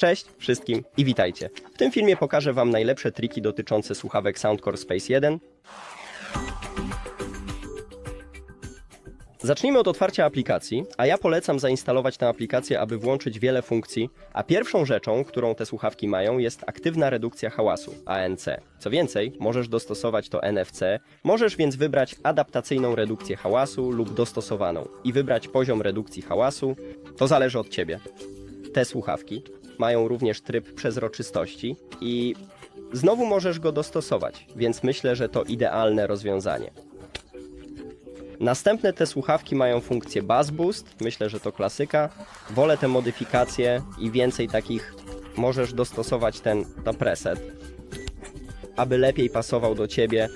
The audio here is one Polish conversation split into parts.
Cześć wszystkim i witajcie. W tym filmie pokażę Wam najlepsze triki dotyczące słuchawek Soundcore Space 1. Zacznijmy od otwarcia aplikacji, a ja polecam zainstalować tę aplikację, aby włączyć wiele funkcji, a pierwszą rzeczą, którą te słuchawki mają, jest aktywna redukcja hałasu, ANC. Co więcej, możesz dostosować to NFC, możesz więc wybrać adaptacyjną redukcję hałasu lub dostosowaną i wybrać poziom redukcji hałasu. To zależy od Ciebie. Te słuchawki mają również tryb przezroczystości i znowu możesz go dostosować, więc myślę, że to idealne rozwiązanie. Następne te słuchawki mają funkcję Bass Boost, myślę, że to klasyka. Wolę te modyfikacje i więcej takich możesz dostosować ten na preset, aby lepiej pasował do ciebie.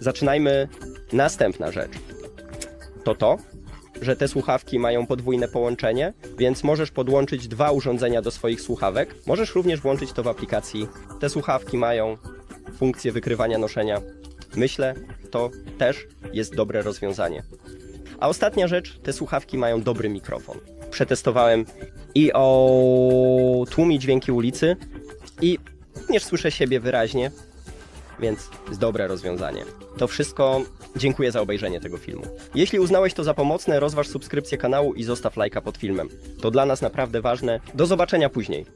Zaczynajmy. Następna rzecz. To to, że te słuchawki mają podwójne połączenie, więc możesz podłączyć dwa urządzenia do swoich słuchawek. Możesz również włączyć to w aplikacji. Te słuchawki mają funkcję wykrywania noszenia. Myślę, to też jest dobre rozwiązanie. A ostatnia rzecz, te słuchawki mają dobry mikrofon. Przetestowałem i o tłumi dźwięki ulicy i również słyszę siebie wyraźnie, więc jest dobre rozwiązanie. To wszystko. Dziękuję za obejrzenie tego filmu. Jeśli uznałeś to za pomocne, rozważ subskrypcję kanału i zostaw lajka pod filmem. To dla nas naprawdę ważne. Do zobaczenia później.